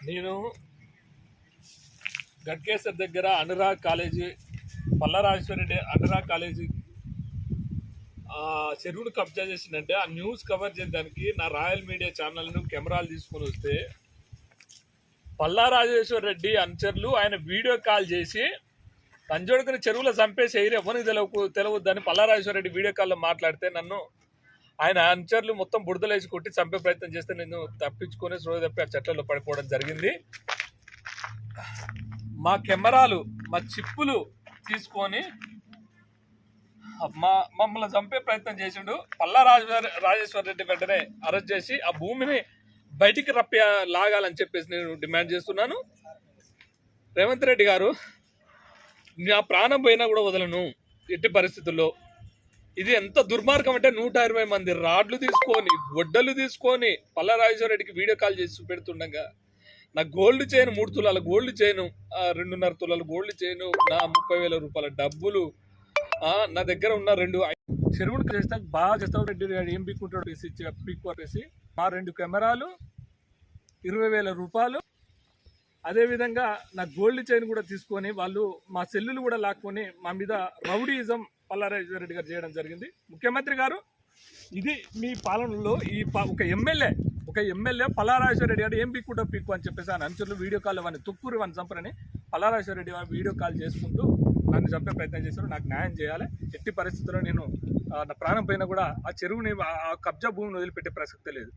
నేను గట్కేశ్వర్ దగ్గర Anurag college Palla Rajeshwar Reddy Anurag college ఆ చెరువును కబ్జా చేసిందంటే ఆ న్యూస్ కవర్ చేయడానికి నా రాయల్ మీడియా ఛానల్ను కెమెరాలు తీసుకొని వస్తే పల్లా రాజేశ్వర రెడ్డి అనుచరులు ఆయన వీడియో కాల్ చేసి తంజోడుకుని చెరువులో చంపేసి ఎయిర్ ఎవరికి తెలవకు తెలవద్దని పల్లా రాజేశ్వర రెడ్డి వీడియో కాల్లో మాట్లాడితే నన్ను ఆయన అనుచరులు మొత్తం బుడదలేసి కొట్టి చంపే ప్రయత్నం చేస్తే నేను తప్పించుకొని రోజు తప్పి ఆ చెట్లలో పడిపోవడం జరిగింది. మా కెమెరాలు మా చిప్పులు తీసుకొని మా మమ్మల్ని చంపే ప్రయత్నం చేసిండు. పల్లా రాజేశ్వర రాజేశ్వర రెడ్డి వెంటనే అరెస్ట్ చేసి ఆ భూమిని బయటికి రప్పి లాగాలని చెప్పేసి నేను డిమాండ్ చేస్తున్నాను. రేవంత్ రెడ్డి గారు నా ప్రాణం పోయినా కూడా వదలను. ఎట్టి పరిస్థితుల్లో ఇది ఎంత దుర్మార్గం అంటే నూట ఇరవై మంది రాడ్లు తీసుకొని గొడ్డలు తీసుకొని పల్లా రెడ్డికి వీడియో కాల్ చేసి పెడుతుండగా నా గోల్డ్ చైన్ మూడు తులాల గోల్డ్ చైన్ రెండున్నర తులాల గోల్డ్ చైన్ నా ముప్పై వేల రూపాయల డబ్బులు నా దగ్గర ఉన్న రెండు చెరువును చేస్తా బాగా చేస్తావు రెడ్డి గారు ఏం పీక్కుంటాడు వేసి పీక్ కొట్టేసి మా రెండు కెమెరాలు ఇరవై వేల రూపాయలు. అదేవిధంగా నా గోల్డ్ చైన్ కూడా తీసుకొని వాళ్ళు మా సెల్లులు కూడా లాక్కొని మా మీద రౌడీయిజం పల్లారాజేశ్వర రెడ్డి గారు చేయడం జరిగింది. ముఖ్యమంత్రి గారు ఇది మీ పాలనలో ఈ ఒక ఎమ్మెల్యే ఒక ఎమ్మెల్యే పల్లారాజేశ్వర రెడ్డి గారు ఏం పీక్కుంటా పీక్కు అని చెప్పేసి ఆయన అనుచరులు వీడియో కాల్ ఇవ్వని తుక్కురు వాడిని చంపరని పల్లారాజేశ్వర రెడ్డి గారు వీడియో కాల్ చేసుకుంటూ నన్ను చంపే ప్రయత్నం చేశారు. నాకు న్యాయం చేయాలి. ఎట్టి పరిస్థితుల్లో నేను నా ప్రాణం పైన కూడా ఆ చెరువుని ఆ- ఆ కబ్జా భూమిని వదిలిపెట్టే ప్రసక్తే లేదు.